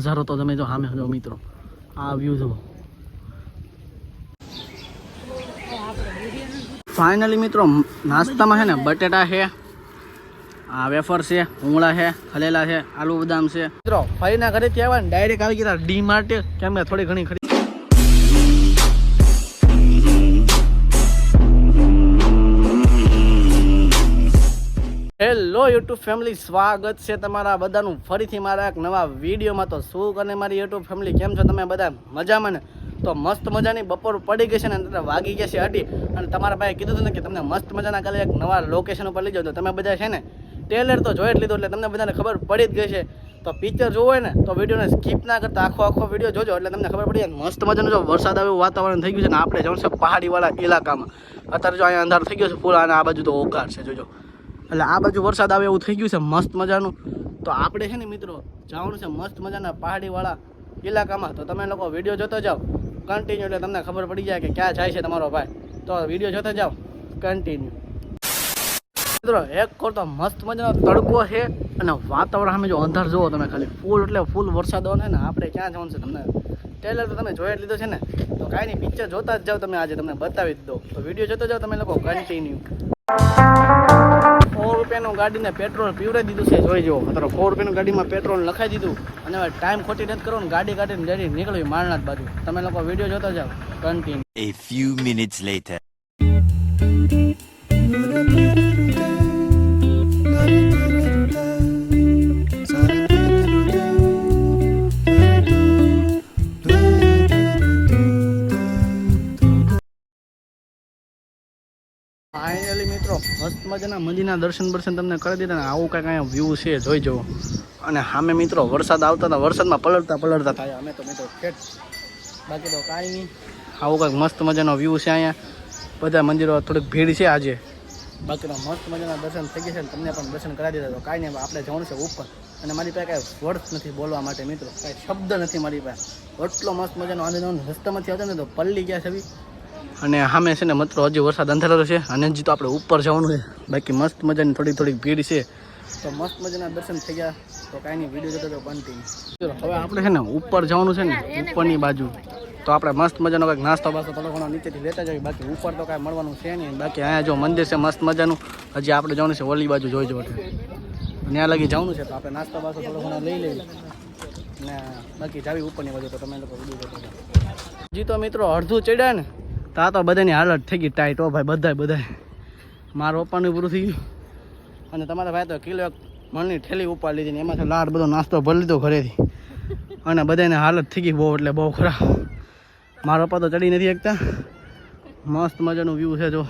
નજારો તો તમે જો સામે જો મિત્રો. આ વ્યૂ જુઓ. ફાઇનલી મિત્રો, નાસ્તામાં છે ને બટેટા છે, આ વેફર છે ઉંગળા છે, ખલેલા છે, આલુ બદામ છે. મિત્રો, ફરીના ઘરેથી આવ્યા ને ડાયરેક્ટ આવી ગયા ડી માર્ટ. કેમ થોડી ઘણી હેલો યુટ્યુબ ફેમિલી, સ્વાગત છે તમારા બધાનું. ફરીથી મારા એક નવા વિડીયોમાં. તો શું અને મારી યુટ્યુબ ફેમિલી, કેમ છો તમે બધા? મજામાં ને? તો મસ્ત મજાની બપોર પડી ગઈ છે ને અત્યારે વાગી ગયા છે અઢી. અને તમારા ભાઈએ કીધું હતું ને કે તમને મસ્ત મજાના કાલે એક નવા લોકેશન ઉપર લઈ જાઓ. તો તમે બધા છે ને ટેલર તો જોઈ જ લીધું એટલે તમને બધાને ખબર પડી જ ગઈ છે. તો પિક્ચર જોવો ને, તો વિડીયોને સ્કીપ ના કરતા. આખો આખો વીડિયો જોજો એટલે તમને ખબર પડી મસ્ત મજાનું જો વરસાદ આવ્યો, વાતાવરણ થઈ ગયું છે ને, આપણે જવું છે પહાડીવાળા ઇલાકામાં. અત્યારે જો અહીંયા અંધાર થઈ ગયો છે, ફૂલ અને આ બાજુ તો ઓકાર છે, જોજો. એટલે આ બાજુ વરસાદ આવે એવું થઈ ગયું છે, મસ્ત મજાનું. તો આપણે છે ને મિત્રો, જવાનું છે મસ્ત મજાના પહાડીવાળા ઇલાકામાં તો તમે લોકો વીડિયો જોતો જાઓ કન્ટિન્યુ એટલે તમને ખબર પડી જાય કે ક્યાં જાય છે તમારો ભાઈ. તો વીડિયો જોતા જાઓ કન્ટિન્યુ મિત્રો, એક તો મસ્ત મજાનો તડકો છે અને વાતાવરણ સામે જો અંધાર જુઓ તમે ખાલી. ફૂલ એટલે ફૂલ વરસાદ આવે ને આપણે ક્યાં જવાનું છે તમને? ટેલર તો તમે જોઈ લીધો છે ને. તો કાંઈ નહીં પિક્ચર જોતા જ જાઓ તમે આજે, તમને બતાવી જ દો તો વીડિયો જોતો જાઓ, તમે લોકો કન્ટિન્યુ રૂપિયાનું ગાડીને પેટ્રોલ પીવડાવી દીધું છે. જોઈ જુઓ, અત્યારે સો રૂપિયાનું ગાડીમાં પેટ્રોલ લખાઈ દીધું અને હવે ટાઈમ ખોટી નથી કરો ગાડી કાઢીને જડી નીકળવી મારણા જ બાજુ. તમે લોકો વીડિયો જોતા જાઓ. Continue A few minutes later. મસ્ત મજાના મંદિરના દર્શન દર્શન તમને કરી દીધા ને આવું કાંઈક અહીંયા વ્યૂ છે, જોઈ જુઓ. અને સામે મિત્રો વરસાદ આવતા હતા, વરસાદમાં પલળતા પલળતા થાય. અમે તો મિત્રો ખેત બાકી તો કાંઈ નહીં. આવું કાંઈક મસ્ત મજાનો વ્યૂ છે અહીંયા. બધા મંદિરો થોડીક ભીડ છે આજે. બાકી તો મસ્ત મજાના દર્શન થઈ ગયા છે તમને પણ દર્શન કરાવી દીધા. તો કાંઈ નહીં આપણે જવાનું છે ઉપર. અને મારી પાસે કાંઈ વર્ડ નથી બોલવા માટે મિત્રો. કાંઈ શબ્દ નથી મારી પાસે. એટલો મસ્ત મજાનો આનંદ રસ્તામાંથી આવતો ને તો પલ્લી ગયા છે અને સામે છે ને મિત્રો, હજી વરસાદ અંધારેલો છે અને હજી તો આપણે ઉપર જવાનું છે. બાકી મસ્ત મજાની થોડી થોડી ભીડ છે. તો મસ્ત મજાના દર્શન થઈ ગયા. તો કાંઈ નહીં વીડિયો જોતો બનતી હવે આપણે છે ને ઉપર જવાનું છે ને, ઉપરની બાજુ. તો આપણે મસ્ત મજાનો કંઈક નાસ્તો બાસ્તો થોડો ઘણો નીચેથી લેતા જઈએ. બાકી ઉપર તો કાંઈ મળવાનું છે નહીં. બાકી અહીંયા જો મંદિર છે મસ્ત મજાનું. હજી આપણે જવાનું છે ઓલી બાજુ જોઈ જવું ત્યાં લગી જવાનું છે, તો આપણે નાસ્તો બાસ્તો થોડો ઘણો લઈ લઈએ. ને બાકી જાવી ઉપરની બાજુ તો તમે લોકો વીડિયો જોતા હજી તો મિત્રો અડધું ચડ્યા ને. તો તો બધાની હાલત થઈ ગઈ ટાઈટ હો ભાઈ, બધાય બધાય. મારા પપ્પાનું પૂરું થઈ ગયું. અને તમારા ભાઈ તો કિલો મણની ઠેલી ઉપાડી લીધી ને એમાંથી લાડ બધો નાસ્તો ભરી લીધો ઘરેથી. અને બધાને હાલત થઈ ગઈ બહુ એટલે બહુ ખરાબ મારા પપ્પા તો ચડી નથી શકતા. મસ્ત મજાનું વ્યૂ છે, જો.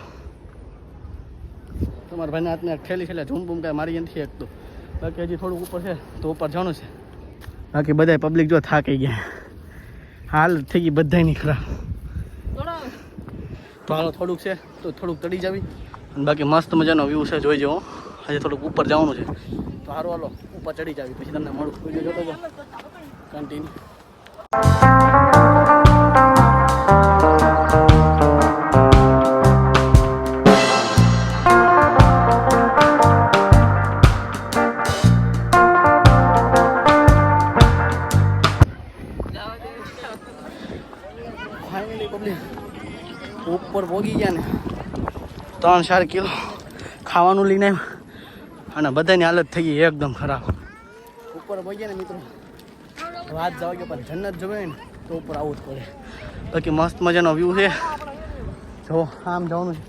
તમારા ભાઈના હાથને ઠેલી ઠેલી ઝૂમ બૂમ કાંઈ મારી નથી શકતું. બાકી હજી થોડુંક ઉપર છે, તો ઉપર જવાનું છે. બાકી બધાય પબ્લિક જો થાકી ગયા. હાલત થઈ ગઈ બધાયની ખરાબ તો થોડુંક છે, તો થોડુંક ચડી જવી. અને બાકી મસ્ત મજાનો વ્યૂ છે, જોઈ જવો હજી થોડુંક ઉપર જવાનું છે. તો સારું હાલો, ઉપર ચડી જવી, પછી તમને મળું. જોતો કન્ટિન્યુ ત્રણ ચાર કિલો ખાવાનું લઈને અને બધાની હાલત થઈ ગઈ એકદમ ખરાબ. ઉપર પહોંચીએ ને મિત્રો. વાત જવા કે પણ જન્નત જોવે ને તો ઉપર આવવું જ પડે. બાકી મસ્ત મજાનો વ્યૂ છે. જો આમ જવાનું છે.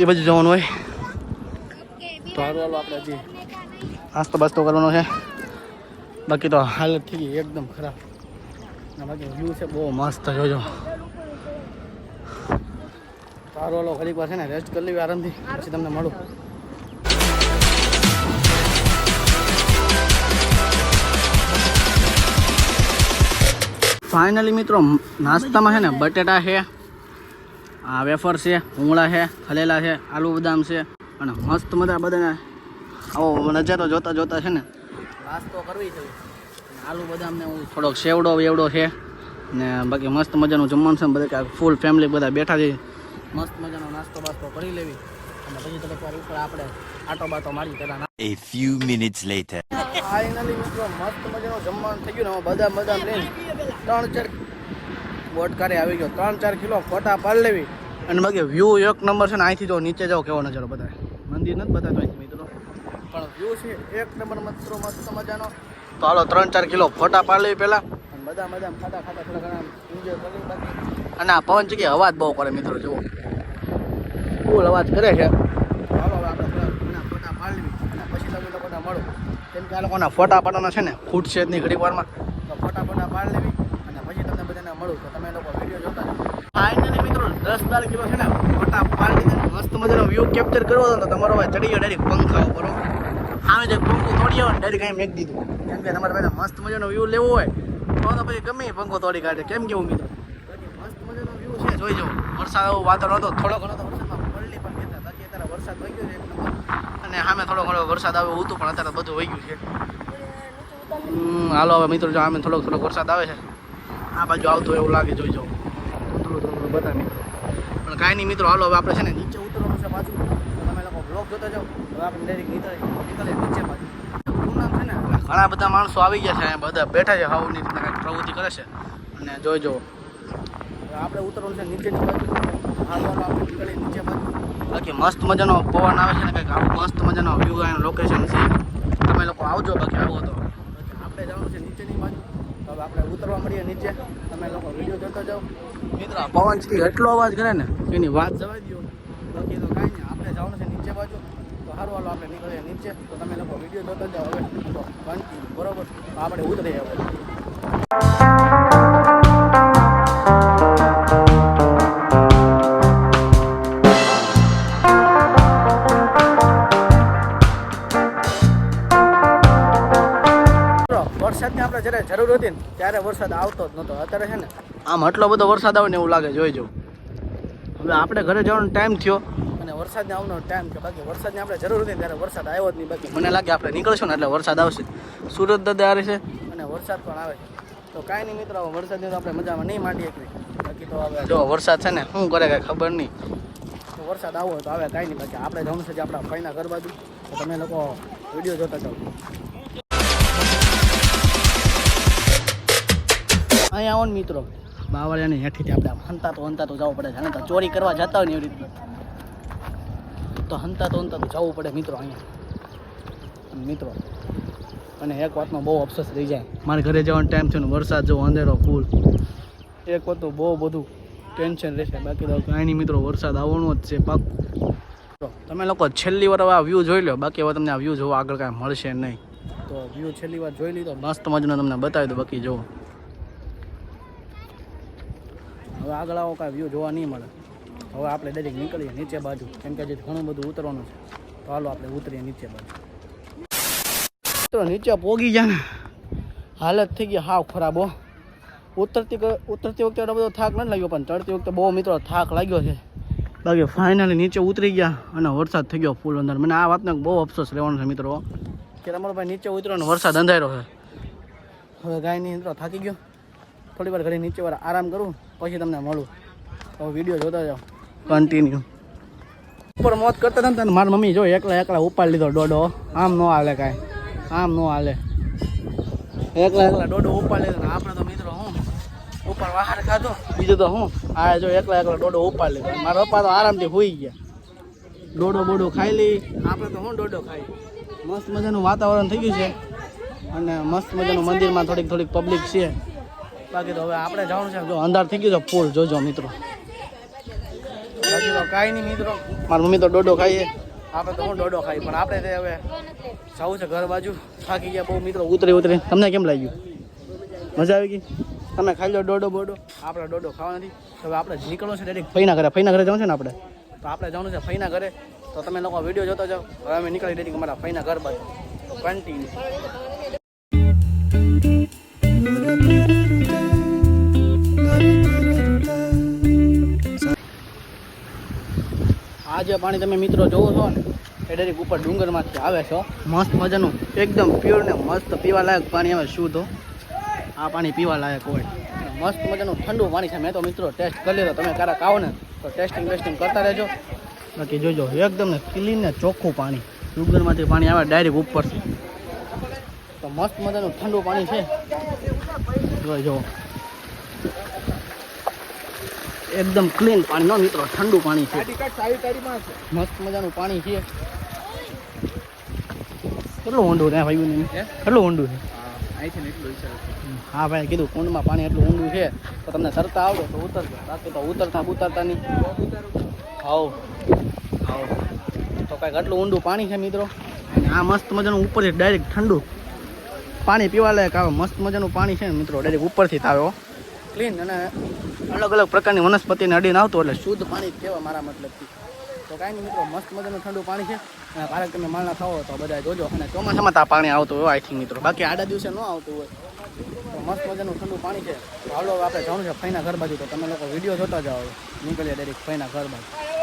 એ બાજુ જવાનું હોય. તો સારું હાલો આપણે હજી નાસ્તો બાસ્તો કરવાનો છે. બાકી તો હાલત થઈ ગઈ એકદમ ખરાબ. બાકી વ્યૂ છે બહુ મસ્ત જોજો. સારું હાલો ઘડીક વાર છે ને રેસ્ટ કરી લેવી આરામથી, પછી તમને મળું. ફાઇનલી મિત્રો, નાસ્તામાં છે ને, બટેટા છે, આ વેફર છે ઉંગળા છે, ખલેલા છે, આલુ બદામ છે, અને મસ્ત મજા બધાને. આવો નજારો જોતા જોતા છે ને નાસ્તો કરવી છે. આલુ બદામને હું થોડોક સેવડો વેવડો છે, ને બાકી મસ્ત મજાનું જમવાનું છે બધા ફૂલ ફેમિલી બધા બેઠા છે. મસ્ત મજાનો નાસ્તો બાસ્તો કરી લેવી. અને પછી થોડીક વાર ઉપર આપણે આટો બાટો મારી પેલા a few minutes later finally મિત્રો મસ્ત મજાનું જમવાનું થઈ ગયું ને બધા બદામ બદામ લઈને ત્રણ ચાર બોટકારે આવી ગયો. ત્રણ ચાર કિલો ફોટા પાડી લેવી. અને બાકી વ્યૂ એક નંબર છે ને અહીંથી જો નીચે જાઓ કેવો નજારો બધા મંદિર નથી બતાવતો અહીંથી મિત્રો. પણ વ્યૂ છે એક નંબર મિત્રો મસ્ત મજાનો. તો હાલો ત્રણ ચાર કિલો ફોટા પાડી લેવી પહેલાં. અને બદામ બદામ ખાતા ખાતા થોડા ઘણા એન્જોય કરી બાકી. અને આ પવન જગ્યાએ અવાજ બહુ કરે મિત્રો, જુઓ. ફૂલ અવાજ કરે છે. ચાલો આપણે ફોટા પાડી લેવી અને પછી તમે લોકોને મળો. કેમ આ લોકોના ફોટા પાડવાના છે ને ફૂટશે જ નહીં ઘડીક વારમાં. તો ફોટા ફોટા પાડ લેવી અને પછી તમને બધાને મળું. તો તમે લોકો વીડિયો જોતા ફાઇનલી મિત્રો, દસ બાર કિલો છે ને, ફોટા પાડી લીધા મસ્ત મજાનો વ્યૂ કેપ્ચર કરવો હતો તમારો ભાઈ ચડી ગયો ડાયરેક્ટ પંખા ઉપર જે પંખો તોડી આવે ને ડાયરેક્ટ અહીં મેક દીધું. કેમ કે તમારે ભાઈને મસ્ત મજાનો વ્યૂ લેવો હોય, તો પછી ગમે પંખો તોડી કાઢે. કેમ કેવું, મિત્રો બાકી મસ્ત મજાનો વ્યૂ છે જોઈ જવું વરસાદ એવો વાતાવરણ નહોતો. થોડો ઘણો તો વરસાદમાં પલળી પણ કહેતા બાકી અત્યારે વરસાદ વહી ગયો છે અને સામે થોડો ઘણો વરસાદ આવ્યો હતું, પણ અત્યારે બધું વહી ગયું છે. હાલો હવે મિત્રો, જો આમે થોડોક થોડોક વરસાદ આવે છે. આ બાજુ આવતો એવું લાગે, જોઈ જવું થોડું થોડું બધા મિત્રો. પણ કાંઈ નહીં મિત્રો, હાલો હવે આપણે છે ને નીચે ઉતરવાનું છે પાછું. તમે લોકો બ્લોક જોતા જાઓ. હવે આપણે ડાયરેક્ટ નીકળે નીકળે નીચે ને, ઘણા બધા માણસો આવી ગયા છે બધા બેઠા છે હાવની રીતના કંઈક પ્રવૃત્તિ કરે છે. અને જોઈ જુઓ. આપણે ઉતરવાનું છે નીચેની બાજુ. હાલવાનું આપણે નીકળી નીચે બાજુ. બાકી મસ્ત મજાનો પવન આવે છે ને કંઈક આવું મસ્ત મજાનો વ્યૂ એનું લોકેશન છે. તમે લોકો આવજો બાકી આવો તો. આપણે જવાનું છે નીચેની બાજુ. તો હવે આપણે ઉતરવા મળીએ નીચે. તમે લોકો વીડિયો જોતો જાઓ. મિત્ર આ પવન છે એટલો અવાજ કરે ને એની વાત જવા દો બાકી તો કાંઈ નહીં આપણે જવાનું છે નીચે બાજુ. તો સારું હાલો આપણે નીકળીએ નીચે. તો તમે લોકો વીડિયો જોતો જાઓ હવે. બરોબર? તો આપણે ઉતરીએ હવે. વરસાદની આપણે જ્યારે જરૂર હતી ને ત્યારે વરસાદ આવતો જ નહોતો. અત્યારે છે ને આમ આટલો બધો વરસાદ આવે ને એવું લાગે જોઈ જવું હવે આપણે ઘરે જવાનો ટાઈમ થયો. અને વરસાદને આવવાનો ટાઈમ કે બાકી વરસાદની આપણે જરૂર હતી ત્યારે વરસાદ આવ્યો જ નહીં બાકી. મને લાગે આપણે નીકળશું ને એટલે વરસાદ આવશે. સુરત દાદા આવે છે. અને વરસાદ પણ આવે છે. તો કાંઈ નહીં મિત્રો વરસાદની તો આપણે મજામાં નહીં માંડીએ બાકી તો હવે જો વરસાદ છે ને શું કરે કાંઈ ખબર નહીં. તો વરસાદ આવો તો આવે કાંઈ નહીં. બાકી આપણે જવાનું છે જે આપણા ભાઈના ઘર બાજુ. તો તમે લોકો વીડિયો જોતા જાઓ. અહીંયા આવો મિત્રો. બાવળિયાની હેઠી આપણે આમ હંતા તો હંતા તો જવું પડે છે. હંતા ચોરી કરવા જતા હોય ને એવી રીતના. તો હંતા તો હંતા તો જવું પડે મિત્રો અહીંયા. મિત્રો, અને એક વાતમાં બહુ અફસોસ રહી જાય. મારે ઘરે જવાનો ટાઈમ છે ને વરસાદ જેવો, અંધેરો ફૂલ એક વાતનું બહુ બધું ટેન્શન રહેશે. બાકી તો કાંઈ નહીં મિત્રો, વરસાદ આવવાનો જ છે પાક્કું. તો તમે લોકો છેલ્લી વાર આ વ્યૂ જોઈ લો બાકી હવે તમને આ વ્યૂ જોવા આગળ કાંઈ મળશે નહીં. તો વ્યૂ છેલ્લી વાર જોઈ લીધો. મસ્ત મજાનો તમને બતાવી દો બાકી જુઓ. હવે આગળ આવો, કાંઈ વ્યૂ જોવા નહીં મળે. હવે આપણે ડાયરેક્ટ નીકળીએ નીચે બાજુ. કેમ કે હજી ઘણું બધું ઉતરવાનું છે. તો હાલો આપણે ઉતરીએ નીચે બાજુ. તો નીચે પોગી ગયા ને. હાલત થઈ ગઈ હાવ ખરાબ હો. ઉતરતી ઉતરતી વખતે એટલો બધો થાક નથી લાગ્યો, પણ ચડતી વખતે બહુ મિત્રો થાક લાગ્યો છે. બાકી ફાઇનલી નીચે ઉતરી ગયા અને વરસાદ થઈ ગયો ફૂલ અંદર. મને આ વાતનો બહુ અફસોસ રહેવાનો છે મિત્રો. કે તમારો ભાઈ નીચે ઉતર્યો અને વરસાદ અંધારો છે. હવે ગાય નહીં મિત્રો થાકી ગયો. થોડી વાર ઘડી નીચે વાર આરામ કરું, પછી તમને મળું. તો વીડિયો જોતા જાઓ. કન્ટિન્યુ ઉપર મોત કરતા હતા ને મારી મમ્મી જો એકલા એકલા ઉપાડી લીધો ડોડો આમ ન હાલે કાંઈ. આમ ન હાલે. એકલા એકલા ડોડો ઉપાડી લીધો. આપણે તો મિત્રો હું? ઉપર બહાર ખાધો બીજું તો હું? આ જો એકલા એકલા ડોડો ઉપાડી લીધો. મારા પપ્પા તો આરામથી હોઈ ગયા. ડોડો બોડો ખાઈ લઈ. આપણે તો હું ડોડો ખાઈ? મસ્ત મજાનું વાતાવરણ થઈ ગયું છે. અને મસ્ત મજાનું મંદિરમાં થોડીક થોડીક પબ્લિક છે. બાકી તો હવે આપણે જવાનું છે. જો અંધાર થઈ ગયું છે ફૂલ. જોજો મિત્રો. બાકી તો કાંઈ નહીં મિત્રો. મારી મમ્મી તો ડોડો ખાઈએ. આપણે તો હું ડોડો ખાઈ પણ આપણે તે હવે જવું છે ઘર બાજુ. થાકી ગયા બહુ મિત્રો. ઉતરી ઉતરી. તમને કેમ લાગ્યું? મજા આવી ગઈ? તમે ખાઈ લો ડોડો બોડો. આપણે ડોડો ખાવા નથી. હવે આપણે નીકળવું છે ડાયરેક્ટ ફઈના ઘરે ફઈના ઘરે જવું છે ને આપણે? તો આપણે જવાનું છે ફઈના ઘરે. તો તમે લોકો વીડિયો જોતા જાઓ. હવે અમે નીકળી ડાયરેક્ટ અમારા ફઈના ઘર બાજુ. કન્ટિન્યુ જે પાણી તમે મિત્રો જોવો છો ને, એ ડાયરેક્ટ ઉપર ડુંગરમાંથી આવે છો. મસ્ત મજાનું, એકદમ પ્યોર ને મસ્ત પીવા લાયક પાણી આવે, શુદ્ધ. આ પાણી પીવા લાયક હોય. મસ્ત મજાનું ઠંડુ પાણી છે. મેં તો મિત્રો ટેસ્ટ કરી લીધો. તમે ક્યારેક આવો ને, તો ટેસ્ટિંગ ટેસ્ટિંગ કરતા રહેજો. બાકી જોજો, એકદમ ને ક્લીન ને ચોખ્ખું પાણી. ડુંગરમાંથી પાણી આવે ડાયરેક્ટ ઉપરથી. તો મસ્ત મજાનું ઠંડુ પાણી છે. જોઈ જો એકદમ ક્લીન પાણી નો મિત્રો ઠંડુ પાણી છે. મસ્ત મજાનું પાણી છે. કેટલું ઊંડું ને? ભાઈ કેટલું ઊંડું છે? હા ભાઈ કીધું કુંડમાં પાણી એટલું ઊંડું છે તો તમને તરતા આવડે તો ઉતરજો. રાતે તો ઉતરતા ઉતરતા નહીં. હાવ હાવ તો કાંઈક આટલું ઊંડું પાણી છે મિત્રો? અને આ મસ્ત મજાનું ઉપરથી ડાયરેક્ટ ઠંડુ પાણી પીવા લાયક આવે. મસ્ત મજાનું પાણી છે ને મિત્રો ડાયરેક્ટ ઉપરથી જ આવે ક્લીન અને અલગ અલગ પ્રકારની વનસ્પતિને અડીને આવતું એટલે શુદ્ધ પાણી કેવા મારા મતલબથી. તો કાંઈ નહીં મિત્રો, મસ્ત મજાનું ઠંડુ પાણી છે. અને ક્યારેક તમે માલના ખાવો તો બધા જોજો. અને ચોમાસામાં આ પાણી આવતું હોય આઈ થિંક મિત્રો. બાકી આડા દિવસે ન આવતું હોય. તો મસ્ત મજાનું ઠંડુ પાણી છે. હાલો આપણે જાણું છે ફઈના ઘર બાજુ. તો તમે લોકો વીડિયો જોતા જાઓ. નીકળીએ ડાયરેક્ટ ફઈના ઘર બાજુ.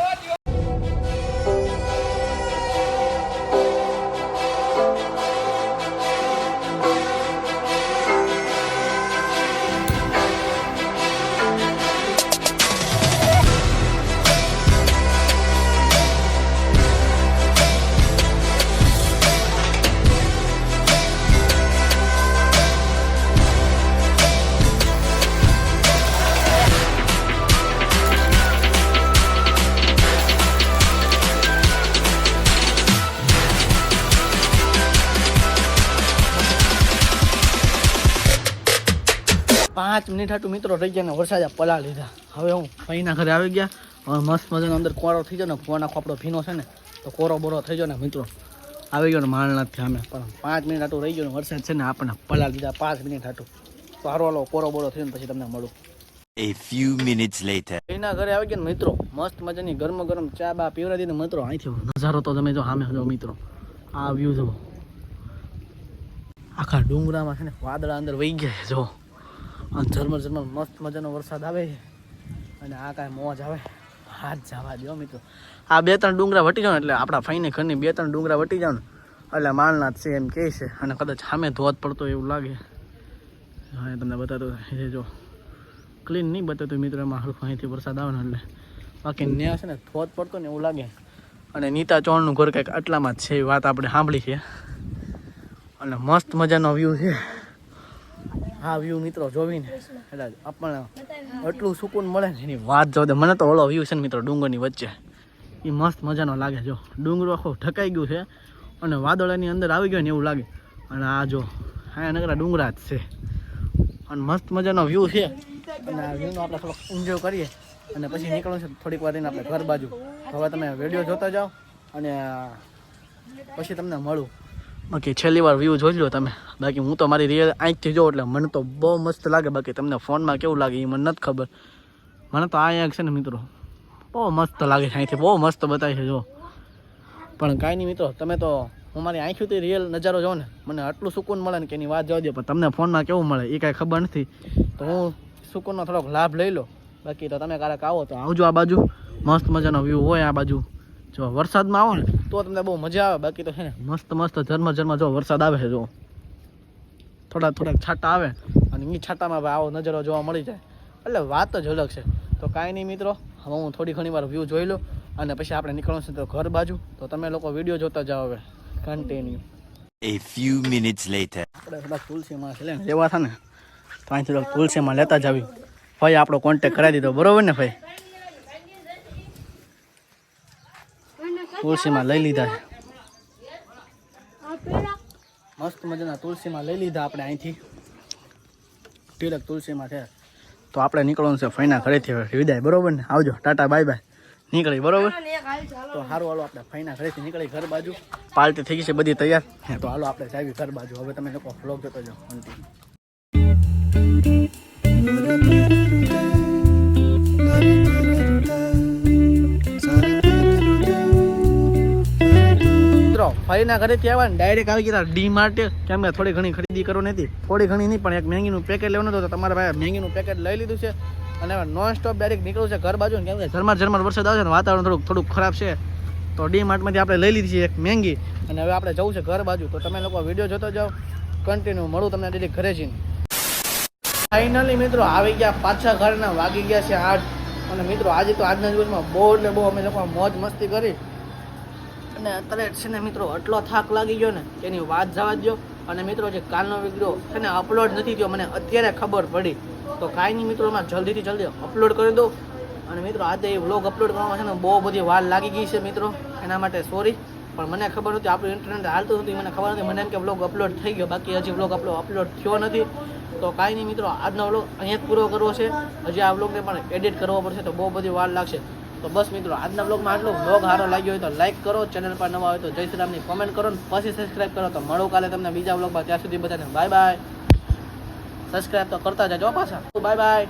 પાંચ મિનિટ હતું મિત્રો રહી ગયા ને વરસાદે પલા લીધા. હવે હું ફઈના ઘરે આવી ગયા. હવે મસ્ત મજાનો અંદર કોરો થઈ ગયો ને ફોન આખો આપણો ભીનો છે ને તો કોરો બોરો થઈ ગયો ને મિત્રો. આવી ગયો ને માળનાથથી અમે પણ પાંચ મિનિટ હતું રહી ગયો ને વરસાદ છે ને આપણને પલા લીધા પાંચ મિનિટ હતું. તો હારો હાલો કોરો બોરો થયો ને પછી તમને મળું. A few minutes later. એના ઘરે આવી ગયા મિત્રો મસ્ત મજાની ગરમ ગરમ ચા બા પીવડાવી દીને ને મિત્રો અહીંથી નજારો તો તમે જો સામે જો મિત્રો આ વ્યૂ જો આખા ડુંગરામાં છે ને વાદળા અંદર વહી ગયા જો. ઝરમર ઝરમર મસ્ત મજાનો વરસાદ આવે છે. અને આ કાંઈ મોજ આવે. હાથ જવા દો મિત્રો. આ બે ત્રણ ડુંગરા વટી જાવ એટલે આપણા ફાઈને ઘરની બે ત્રણ ડુંગરા વટી જાવ એટલે માલનાથ છે એમ કહે છે. અને કદાચ સામે ધોધ પડતો એવું લાગે. હા તમને બતાતો એ જો ક્લીન નહીં બતાતું મિત્રો, એમાં હરખું અહીંથી વરસાદ આવે ને એટલે. બાકી ન્યા છે ને ધોધ પડતો ને એવું લાગે. અને નીતા ચોળનું ઘર કંઈક આટલામાં જ છે એ વાત આપણે સાંભળી છે. અને મસ્ત મજાનો વ્યૂ છે. આ વ્યૂ મિત્રો જોવીને. એટલે આપણને એટલું સુકૂન મળે ને એની વાત જો મને તો ઓલો વ્યૂ છે ને મિત્રો ડુંગરની વચ્ચે. એ મસ્ત મજાનો લાગે જો. ડુંગરો આખો ઢકાઈ ગયું છે અને વાદળાની અંદર આવી ગયો ને એવું લાગે. અને આ જો હા નકરા ડુંગરા જ છે. અને મસ્ત મજાનો વ્યૂ છે. અને આ વ્યૂનો આપણે થોડોક એન્જોય કરીએ. અને પછી નીકળવું છે થોડીક વાર આપણે ઘર બાજુ. હવે તમે વીડિયો જોતા જાઓ અને પછી તમને મળું. બાકી છેલ્લી વાર વ્યૂ જોઈ લો તમે. બાકી હું તો મારી રિયલ આંખથી જોઉં એટલે મને તો બહુ મસ્ત લાગે. બાકી તમને ફોનમાં કેવું લાગે એ મને નથી ખબર. મને તો આ છે ને મિત્રો, બહુ મસ્ત લાગે છે અહીંથી. બહુ મસ્ત બતાવે છે, જો. પણ કાંઈ નહીં મિત્રો, તમે તો, હું મારી આંખીથી રિયલ નજારો જોઉં ને, મને આટલું સુકૂન મળે ને કે એની વાત જવા દે, પણ તમને ફોનમાં કેવું મળે એ કાંઈ ખબર નથી. તો હું સુકૂનનો થોડોક લાભ લઈ લો. બાકી તો તમે ક્યારેક આવો તો આવજો આ બાજુ. મસ્ત મજાનો વ્યૂ હોય આ બાજુ. જો વરસાદમાં આવો ને તો તમને બહુ મજા આવે. બાકી તો છે ને મસ્ત મસ્ત ઝરમા ઝરમા જો વરસાદ આવે છે જો. થોડા થોડાક છાંટા આવે અને એ છાંટામાં ભાઈ આવો નજરો જોવા મળી જાય. એટલે વાત જ અલગ છે. તો કાંઈ નહીં મિત્રો હવે હું થોડી ઘણી વાર વ્યૂ જોઈ લઉં અને પછી આપણે નીકળવું છે તો ઘર બાજુ. તો તમે લોકો વીડિયો જોતા જાઓ હવે. Continue A few minutes later. આપણે થોડાક તુલસીમાં છે ને લેવા હતા ને તો અહીં થોડાક તુલસીમાં લેતા જ આવી. ભાઈ આપણો કોન્ટેક કરાવી દીધો. બરોબર ને ભાઈ? તુલસીમાં લઈ લીધા છે. મસ્ત મજાના તુલસીમાં લઈ લીધા આપણે અહીંથી. તિલક તુલસીમાં છે. તો આપણે નીકળવાનું છે ફૈના ઘરેથી વિદાય બરોબર ને? આવજો. Tata bye bye. નીકળી બરોબર? તો સારું હાલો આપણે ફૈના ઘરેથી નીકળી ઘર બાજુ. પાર્ટી થઈ ગઈ છે બધી તૈયાર. તો હાલો આપણે જાવી ઘર બાજુ. હવે તમે લોકો ફ્લોગ જોતો જાઓ. ફરીના ઘરેથી આવ્યા ને ડાયરેક્ટ આવી ગયા ડી માર્ટે કેમ કે થોડી ઘણી ખરીદી કરો નથી થોડી ઘણી નહીં, પણ એક મેંગીનું પેકેટ લેવાનું હતું. તો તમારા ભાઈ મેંગીનું પેકેટ લઈ લીધું છે. અને નોન સ્ટોપ ડાયરેક્ટ નીકળવું છે ઘર બાજુ કેમ કે ઝરમર ઝરમર વરસાદ આવે છે ને, વાતાવરણ થોડુંક થોડુંક ખરાબ છે. તો ડી માર્ટમાંથી આપણે લઈ લીધી છે એક મેંગી. અને હવે આપણે જવું છે ઘર બાજુ. તો તમે લોકો વીડિયો જોતો જાઓ. કન્ટિન્યુ મળું તમને ડાયરેક્ટ ઘરે જઈને. ફાઇનલી મિત્રો, આવી ગયા પાછા ઘરના, વાગી ગયા છે આઠ. અને મિત્રો, આજે તો આજના દિવસમાં બહુ એટલે બહુ અમે લોકો મોજ મસ્તી કરી. અને અત્યારે છે ને મિત્રો, આટલો થાક લાગી ગયો ને એની વાત જવા દો અને મિત્રો, જે કાલનો વીડિયો છે ને અપલોડ નથી થયો. મને અત્યારે ખબર પડી. તો કાંઈ નહીં મિત્રો, એમાં જલ્દીથી જલ્દી અપલોડ કરી દો અને મિત્રો આજે એ વ્લોગ અપલોડ કરવામાં છે ને, બહુ બધી વાર લાગી ગઈ છે મિત્રો. એના માટે સોરી પણ મને ખબર નથી, આપણું ઇન્ટરનેટ હાલતું નથી મને ખબર નથી. મને એમ કે વ્લોગ અપલોડ થઈ ગયો, બાકી હજી વ્લોગ અપલોડ અપલોડ થયો નથી. તો કાંઈ નહીં મિત્રો, આજનો વ્લોગ અહીંયા જ પૂરો કરવો છે. હજી આ વ્લોગને પણ એડિટ કરવો પડશે, તો બહુ બધી વાર લાગશે. તો બસ મિત્રો, આજના બ્લોગમાં આટલું. બ્લોગ સારો લાગ્યો હોય તો લાઈક કરો ચેનલ પર નવા હોય તો જય શ્રી રામની કોમેન્ટ કરો ને પછી સબસ્ક્રાઈબ કરો. તો મળો કાલે તમને બીજા બ્લોગમાં ત્યાં સુધી બધાને બાય બાય સબસ્ક્રાઈબ તો કરતા જજો પાછા. Bye bye.